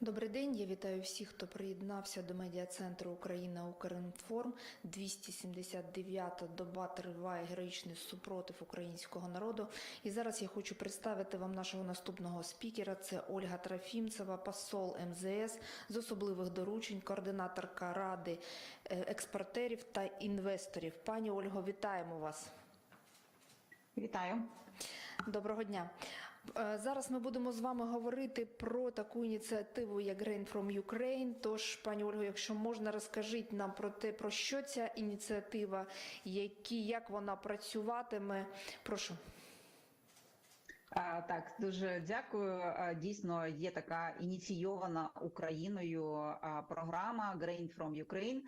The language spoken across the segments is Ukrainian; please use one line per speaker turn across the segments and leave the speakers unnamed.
Добрий день. Я вітаю всіх, хто приєднався до медіа центру Україна Укрінформ. 279-та доба триває героїчний супротив українського народу. І зараз я хочу представити вам нашого наступного спікера. Це Ольга Трофімцева, посол МЗС з особливих доручень, координаторка ради е, експортерів та інвесторів. Пані Ольго, вітаємо вас.
Вітаю.
Доброго дня. Е, Зараз ми будемо з вами говорити про таку ініціативу, як Grain from Ukraine. Тож, пані Ольго, якщо можна, розкажіть нам про те, про що ця ініціатива, які, як вона працюватиме. Прошу.
Так, дуже дякую. Дійсно, є така ініційована Україною програма Grain from Ukraine.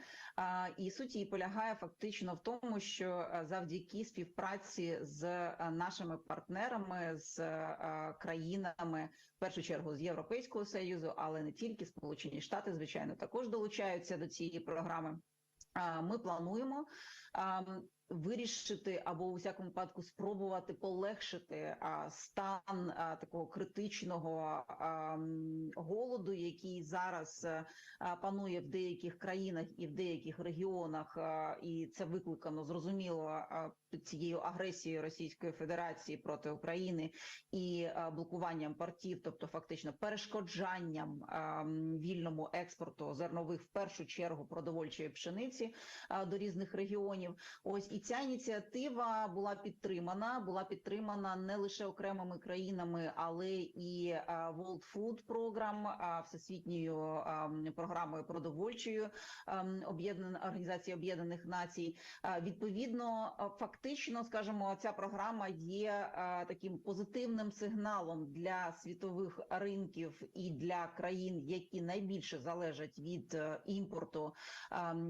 І суть її полягає фактично в тому, що завдяки співпраці з нашими партнерами, з країнами, в першу чергу з Європейського союзу, але не тільки Сполучені Штати, звичайно, також долучаються до цієї програми. Ми плануємо. Вирішити або у всякому випадку спробувати полегшити а, стан а, такого критичного а, м, голоду, який зараз а, а, панує в деяких країнах і в деяких регіонах, і це викликано зрозуміло цією агресією Російської Федерації проти України і блокуванням портів, тобто фактично перешкоджанням вільному експорту зернових в першу чергу продовольчої пшениці до різних регіонів. Ось і ця ініціатива була підтримана. Була підтримана не лише окремими країнами, але і World Food Program, всесвітньою програмою продовольчою об'єднана організації Об'єднаних Націй. Відповідно, фактично, скажімо, ця програма є таким позитивним сигналом для світових ринків і для країн, які найбільше залежать від е, імпорту,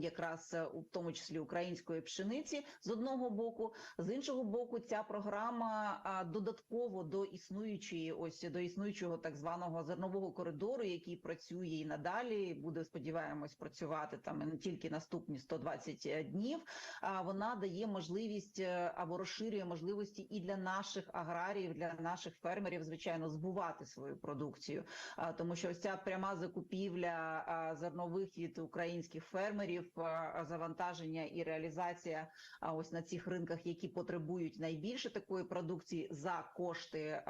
якраз е, у тому числі української пшениці, з одного боку, з іншого боку, ця програма додатково до існуючої, ось до існуючого так званого зернового коридору, який працює і надалі, буде сподіваємось працювати там не тільки наступні 120 днів. А вона дає можливість е, або розширює можливості і для наших аграріїв, для наших фермерів, звичайно, збувати свою продукцію, А, тому що ось ця пряма закупівля зернових від українських фермерів, завантаження і реалізація ось на цих ринках, які потребують найбільше такої продукції за кошти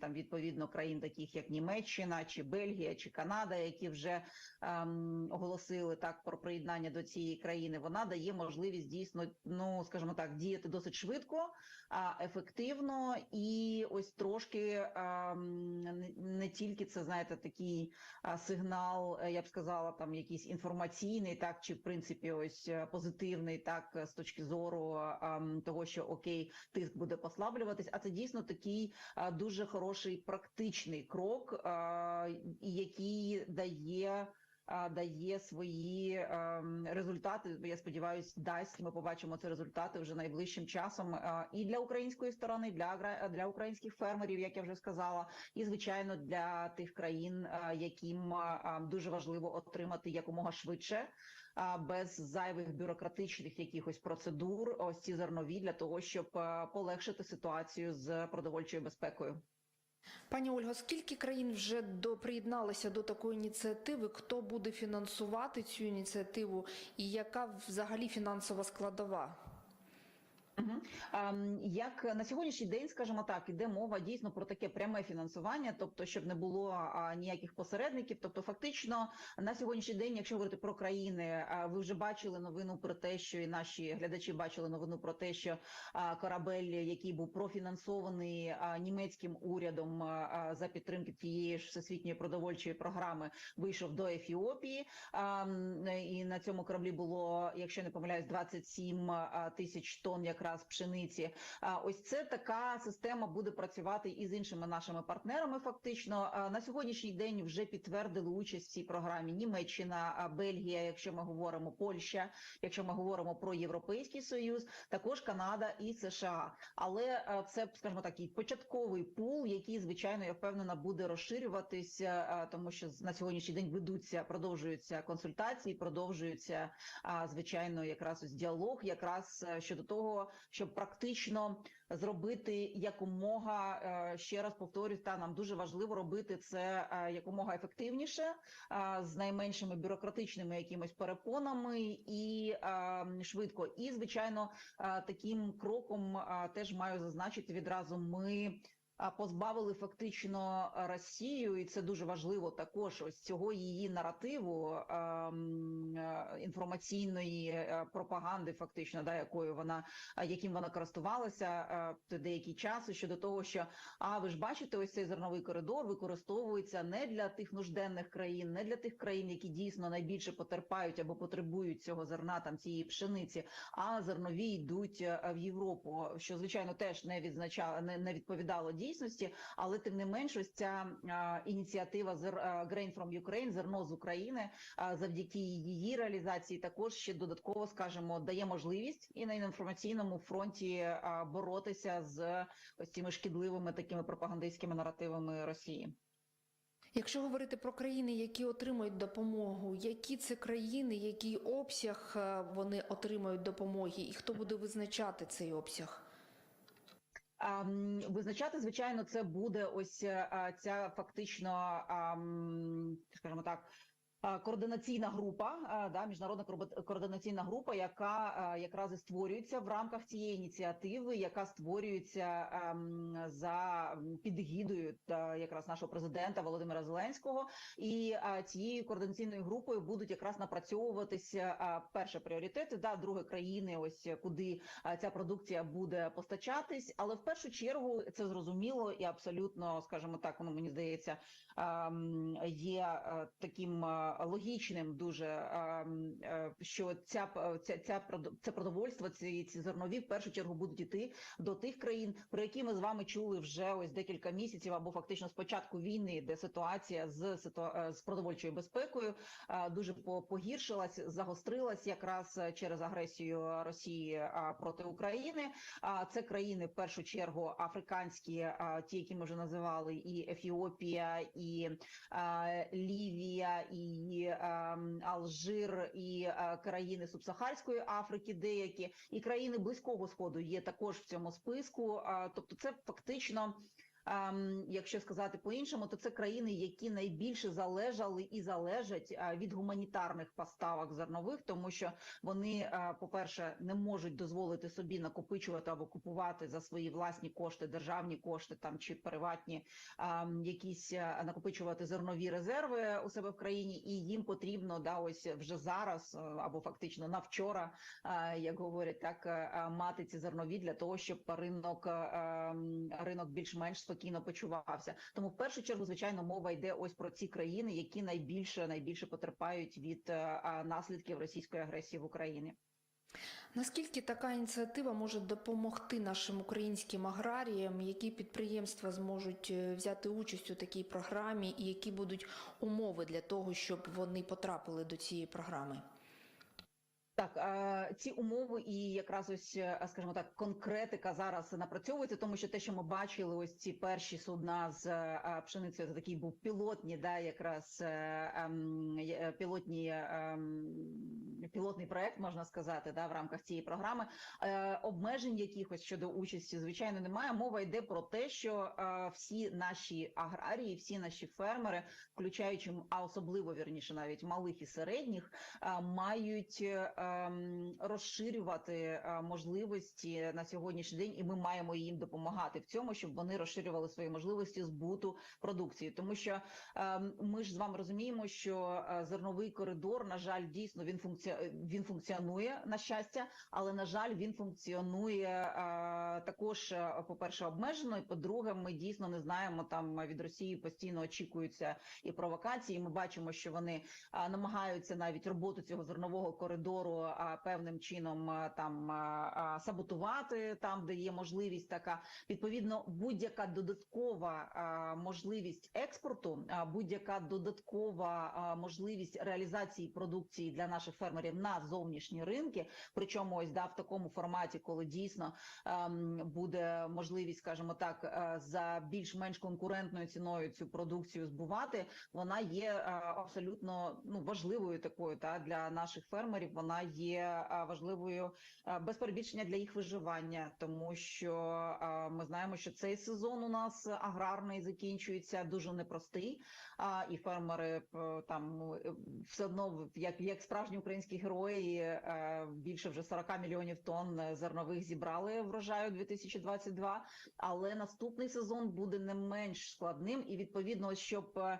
там відповідно країн, таких як Німеччина чи Бельгія чи Канада, які вже а, м, оголосили так про приєднання до цієї країни. Вона дає можливість дійсно, ну скажімо так, діяти досить швидко, а ефективно і ось трошки а, м, не- тільки це знаєте такий сигнал, е, я б сказала, там якийсь інформаційний, так чи в принципі ось е, позитивний, так е, з точки зору а, м, того, що окей, тиск буде послаблюватись. А це дійсно такий дуже хороший практичний крок, і який дає. Дає свої ем, результати. Я сподіваюся, дасть. Ми побачимо ці результати вже найближчим часом. і для української сторони, для для українських фермерів, як я вже сказала, і звичайно для тих країн, яким дуже важливо отримати якомога швидше. Без зайвих бюрократичних якихось процедур, ось ці зернові для того, щоб полегшити ситуацію з продовольчою безпекою.
Пані Ольго, скільки країн вже до приєдналися до такої ініціативи? Хто буде фінансувати цю ініціативу, і яка взагалі фінансова складова?
Ем, Як на сьогоднішній день, скажімо так, іде мова дійсно про таке пряме фінансування, тобто, щоб не було ніяких посередників. Тобто, фактично на сьогоднішній день, якщо говорити про країни, ви вже бачили новину про те, що і наші глядачі бачили новину про те, що корабель, який був профінансований німецьким урядом за підтримки тієї ж всесвітньої продовольчої програми, вийшов до Ефіопії. А, І на цьому кораблі було, якщо не помиляюсь, 27 а, тисяч тонн якраз пшениці. А ось це така система буде працювати і з іншими нашими партнерами. Фактично на сьогоднішній день вже підтвердили участь в цій програмі Німеччина, Бельгія, якщо ми говоримо Польща, якщо ми говоримо про Європейський Союз, також Канада і США. Але це, скажімо так, і початковий пул, який звичайно я впевнена буде розширюватися, тому що з- на сьогоднішній день ведуться, продовжуються консультації, продовжуються звичайно, якраз ось діалог, якраз е, щодо того, щоб практично зробити якомога е, ще раз повторюсь, та нам дуже важливо робити це е, якомога ефективніше, е, з найменшими бюрократичними якимось перепонами і швидко. І звичайно, таким кроком теж маю зазначити відразу. Ми позбавили фактично Росію, і це дуже важливо також ось цього її наративу інформаційної пропаганди, фактично, да, якою вона яким вона користувалася деякий час щодо того, що а ви ж бачите, ось цей зерновий коридор використовується не для тих нужденних країн, не для тих країн, які дійсно найбільше потерпають або потребують цього зерна, там цієї пшениці, а зернові йдуть в Європу, що звичайно теж не відзначало, не, не відповідало дійсності, але тим не менш, ось ця а, ініціатива Grain from Ukraine, зерно з України, а, завдяки її реалізації, також ще додатково скажімо, дає можливість і на інформаційному фронті а, боротися з ось цими шкідливими такими пропагандистськими наративами Росії.
Якщо говорити про країни, які отримують допомогу, які це країни, який обсяг вони отримують допомоги, і хто буде визначати цей обсяг?
Визначати, звичайно, це буде ось е, ця фактично, скажімо так. Координаційна група, да, міжнародна координаційна група, яка якраз і створюється в рамках цієї ініціативи, яка створюється ем, за м, під егідою та якраз нашого президента Володимира Зеленського, і цією координаційною групою будуть якраз напрацьовуватися перше пріоритети, да, друге країни, ось куди ця продукція буде постачатись, але в першу чергу це зрозуміло і абсолютно, скажімо так, воно мені здається, ем, є е, таким е, логічним дуже, ем, е, що ця ця, ця це продовольство, ці, ці зернові в першу чергу будуть іти до тих країн, про які ми з вами чули вже ось декілька місяців або фактично з початку війни, де ситуація з е, з продовольчою безпекою е, дуже по- погіршилась, загострилась якраз е, через агресію Росії е, проти України. А це країни в першу чергу африканські, ті, які ми вже називали, і Ефіопія, і Лівія, і а, Алжир, і країни Субсахарської Африки, деякі, і країни Близького Сходу є також в цьому списку. Тобто, це фактично. Якщо сказати по-іншому, то це країни, які найбільше залежали і залежать від гуманітарних поставок зернових, тому що вони, по-перше, не можуть дозволити собі накопичувати або купувати за свої власні кошти, державні кошти там чи приватні якісь накопичувати зернові резерви у себе в країні, і їм потрібно да ось вже зараз або фактично на вчора, як говорять, так мати ці зернові для того, щоб ринок ринок більш-менш спокійно почувався. Тому в першу чергу, звичайно, мова йде ось про ці країни, які найбільше найбільше потерпають від а, наслідків російської агресії в Україні.
Наскільки така ініціатива може допомогти нашим українським аграріям? Які підприємства зможуть е, взяти участь у такій програмі, і які будуть умови для того, щоб вони потрапили до цієї програми?
Так, ці умови і якраз ось, е, скажімо так, конкретика зараз напрацьовується, тому що те, що ми бачили, ось ці перші судна з е, пшеницею, це такий був пілотні, да, якраз е, ем, пілотні ем, пілотний проект, можна сказати, да, в рамках цієї програми. Е, Обмежень якихось щодо участі, звичайно, немає. Мова йде про те, що е, всі наші аграрії, всі наші фермери, включаючи а особливо вірніше, навіть малих і середніх, е, мають е, ем, розширювати е, можливості на сьогоднішній день, і ми маємо їм допомагати в цьому, щоб вони розширювали свої можливості збуту продукції, тому що ем, ми ж з вами розуміємо, що е, зерновий коридор, на жаль, дійсно він функці... він функціонує на щастя, але на жаль, він функціонує е, також, е, по-перше, обмежено. І по-друге, ми дійсно не знаємо там від Росії постійно очікуються і провокації. Ми бачимо, що вони намагаються навіть роботу цього зернового коридору певним чином там саботувати, там де є можливість така. Відповідно, будь-яка додаткова можливість експорту, будь-яка додаткова можливість реалізації продукції для наших фермерів на зовнішні ринки. Причому ось да в такому форматі, коли дійсно ем, буде можливість, скажімо так, е, за більш-менш конкурентною ціною цю продукцію збувати, вона є е, абсолютно ну важливою такою та для наших фермерів. Вона є важливою а, без перебільшення для їх виживання, тому що ми знаємо, що цей сезон у нас аграрний закінчується дуже непростий. І фермери е, там ну, е, все одно як, як справжні українські герої е, більше вже 40 мільйонів тонн зернових зібрали врожаю 2022, але наступний сезон буде не менш складним і відповідно, щоб е,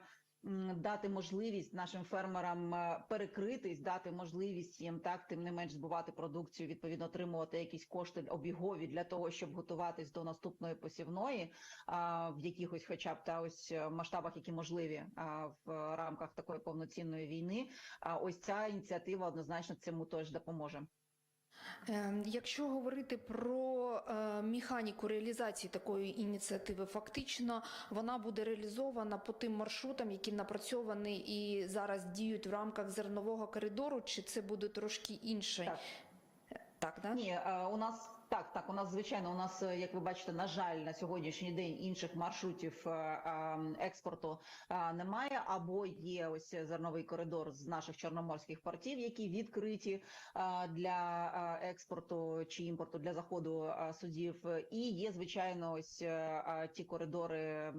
дати можливість нашим фермерам е, перекритись, дати можливість їм так тим не менш збувати продукцію, відповідно отримувати якісь кошти обігові для того, щоб готуватись до наступної посівної а, в якихось, хоча б та ось е, масштабах, які можливі а, в рамках такої повноцінної війни. А ось ця ініціатива однозначно цьому теж допоможе.
Е, Якщо говорити про е, механіку реалізації такої ініціативи, фактично вона буде реалізована по тим маршрутам, які напрацьовані і зараз діють в рамках зернового коридору, чи це буде трошки інше?
Так.
Так, да?
Ні, е, у нас так, так. У нас звичайно, у нас, е, як ви бачите, на жаль, на сьогоднішній день інших маршрутів е, е, експорту немає. Або є ось зерновий коридор з наших чорноморських портів, які відкриті для експорту чи імпорту для заходу судів. І є звичайно, ось ті коридори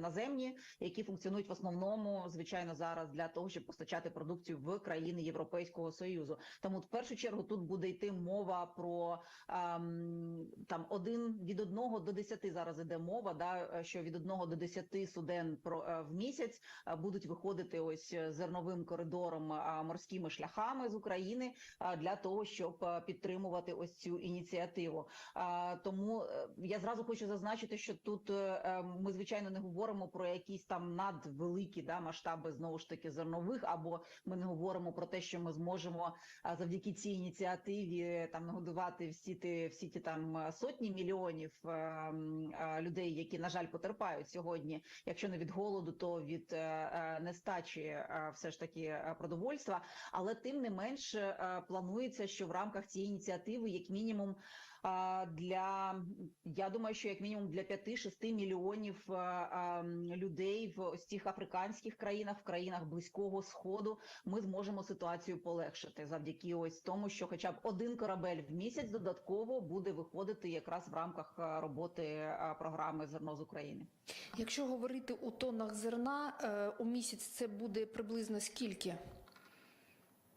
наземні, які функціонують в основному, звичайно, зараз для того, щоб постачати продукцію в країни Європейського союзу. Тому в першу чергу тут буде йти мова про там один від одного до десяти зараз іде мова. Да що від одного до десяти суден про е, в місяць е, будуть виходити ось е, зерновим коридором морськими шляхами з України для того, щоб е, підтримувати ось цю ініціативу. Тому е, я зразу хочу зазначити, що тут е, е, ми звичайно не говоримо про якісь там надвеликі да масштаби знову ж таки зернових, або ми не говоримо про те, що ми зможемо завдяки цій ініціативі е, там нагодувати всі ті всі ті там е, сотні мільйонів е, е, людей, які на жаль потерпають сьогодні, якщо не від голоду, то від е, е, нестачі е, все ж таки е, продовольства. Але тим не менш е, планується, що в рамках цієї ініціативи, як мінімум. Для я думаю, що як мінімум для 5-6 мільйонів людей в цих африканських країнах, в країнах близького сходу, ми зможемо ситуацію полегшити завдяки ось тому, що хоча б один корабель в місяць додатково буде виходити якраз в рамках роботи програми зерно з України.
Якщо говорити у тоннах зерна, е, у місяць це буде приблизно скільки?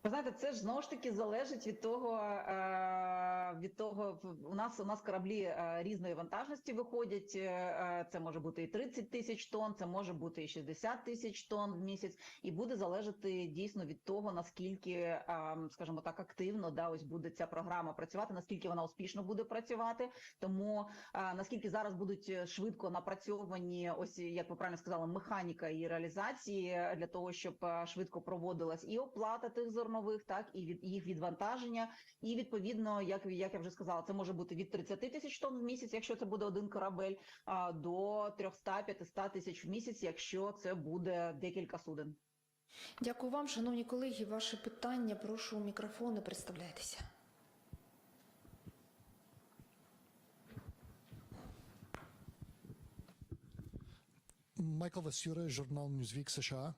Ви знаєте, це ж знову ж таки залежить від того, е, від того, у нас у нас кораблі е, різної вантажності виходять. е, Це може бути і 30 тисяч тонн, це може бути і 60 тисяч тонн в місяць, і буде залежати дійсно від того, наскільки, скажімо так, активно да ось буде ця програма працювати, наскільки вона успішно буде працювати. Тому наскільки зараз будуть швидко напрацьовані, ось як ви правильно сказали, механіка і реалізації для того, щоб швидко проводилась і оплата тих зернових, так і від їх відвантаження. І відповідно, як як я вже сказала, це може бути від 30 тисяч тонн в місяць, якщо це буде один корабель, а до 300-500 тисяч в місяць, якщо це буде декілька суден.
Дякую вам, шановні колеги. Ваше питання. Прошу мікрофон і представляйтеся.
Майкл Васюра, журнал Newsweek США.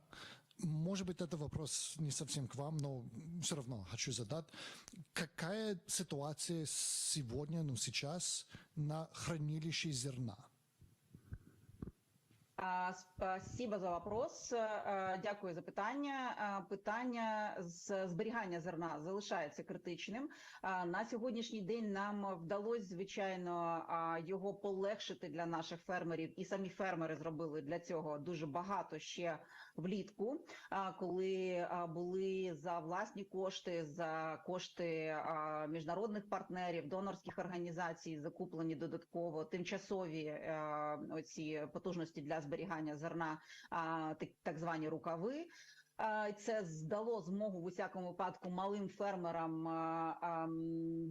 Может быть, это вопрос не совсем к вам, но все равно хочу задать. Какая ситуация сегодня, ну сейчас, на хранилище зерна?
Спасибо за вопрос. Е, Дякую за питання. Питання з зберігання зерна залишається критичним. На сьогоднішній день нам вдалося, звичайно, його полегшити для наших фермерів, і самі фермери зробили для цього дуже багато ще влітку, коли були за власні кошти, за кошти міжнародних партнерів, донорських організацій, закуплені додатково тимчасові е, оці потужності для зберігання зерна, а, так звані рукави. Це здало змогу в усякому випадку малим фермерам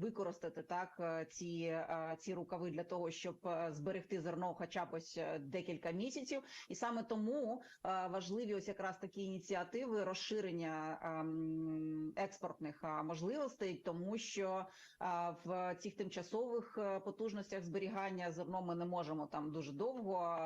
використати так е, ці, ці рукави для того, щоб е, зберегти зерно, хоча б ось е, декілька місяців. І саме тому важливі ось якраз такі ініціативи розширення експортних можливостей, тому що в цих тимчасових потужностях зберігання зерно ми не можемо там дуже довго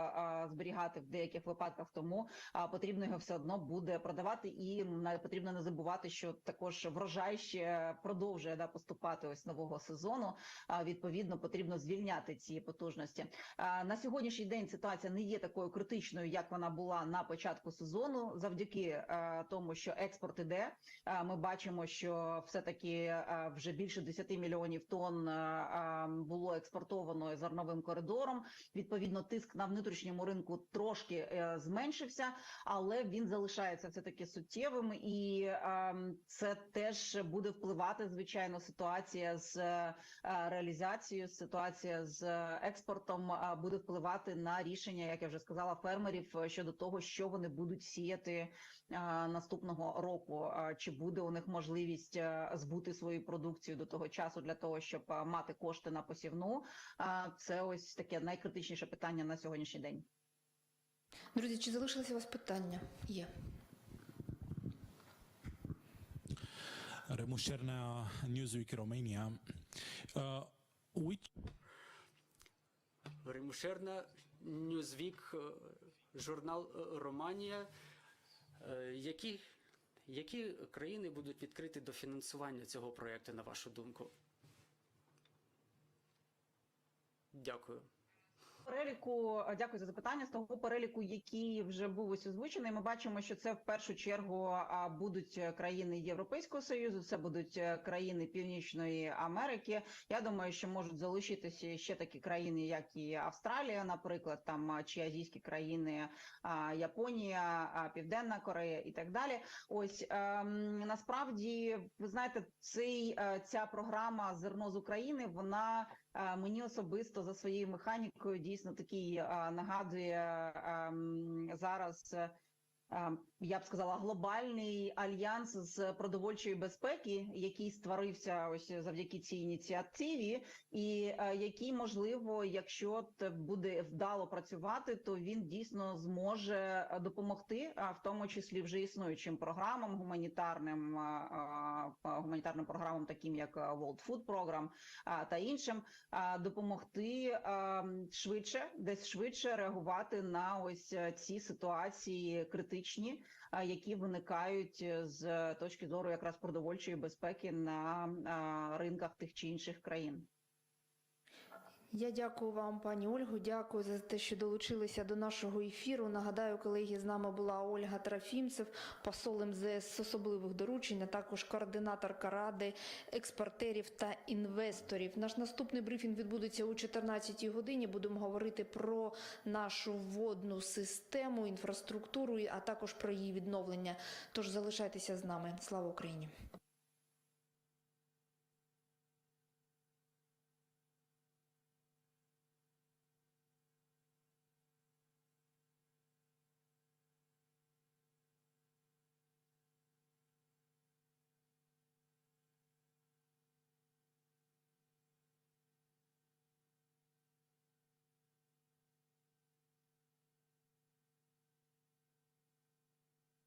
зберігати в деяких випадках, тому потрібно його все одно буде продавати. Працювати, і м, потрібно не забувати, що також врожай ще продовжує да поступати ось нового сезону. А відповідно потрібно звільняти ці потужності. А, На сьогоднішній день ситуація не є такою критичною, як вона була на початку сезону, завдяки е, тому, що експорт іде. Е, Ми бачимо, що все таки вже більше 10 мільйонів тонн е, е, було експортовано зерновим коридором. Відповідно, тиск на внутрішньому ринку трошки е, зменшився, але він залишається все таки суттєвим, і е, це теж буде впливати звичайно ситуація з е, реалізацією, ситуація з експортом е, буде впливати на рішення, як я вже сказала, фермерів е, щодо того, що вони будуть сіяти е, наступного року. Е, Чи буде у них можливість е, збути свою продукцію до того часу для того, щоб е, мати кошти на посівну? Е, Це ось таке найкритичніше питання на сьогоднішній день.
Друзі, чи залишилися у вас питання? Є.
Remusherna Newsweek Romania. Uh, which
Римушерна, Ньюзвік, е, журнал Романія. Які, які країни будуть відкриті до фінансування цього проєкту, на вашу думку? Дякую.
Переліку дякую за запитання. З того переліку, який вже був ось озвучений, ми бачимо, що це в першу чергу будуть е, країни Європейського союзу, це будуть е, країни Північної Америки. Я думаю, що можуть залишитися ще такі країни, як і Австралія, наприклад, там чи азійські країни, Японія, Південна Корея і так далі. Ось ем, насправді, ви знаєте, цей е, ця програма зерно з України вона е, мені особисто за своєю механікою дійсно такий нагадує зараз. Е, ем, Я б сказала, глобальний альянс з продовольчої безпеки, який створився ось завдяки цій ініціативі, і е, який можливо, якщо буде вдало працювати, то він дійсно зможе е, допомогти, в тому числі вже існуючим програмам гуманітарним а, а, гуманітарним програмам, таким як World Food Program та іншим, допомогти швидше, десь швидше реагувати на ось е, ці ситуації критичні, а, які виникають е, з точки зору якраз продовольчої безпеки на ринках тих чи інших країн.
Я дякую вам, пані Ольгу. Дякую за те, що долучилися до нашого ефіру. Нагадаю, колеги, з нами була Ольга Трофімцев, посол МЗС з особливих доручень, а також координаторка ради експортерів та інвесторів. Наш наступний брифінг відбудеться о 14 годині. Будемо говорити про нашу водну систему, інфраструктуру, а також про її відновлення. Тож залишайтеся з нами. Слава Україні!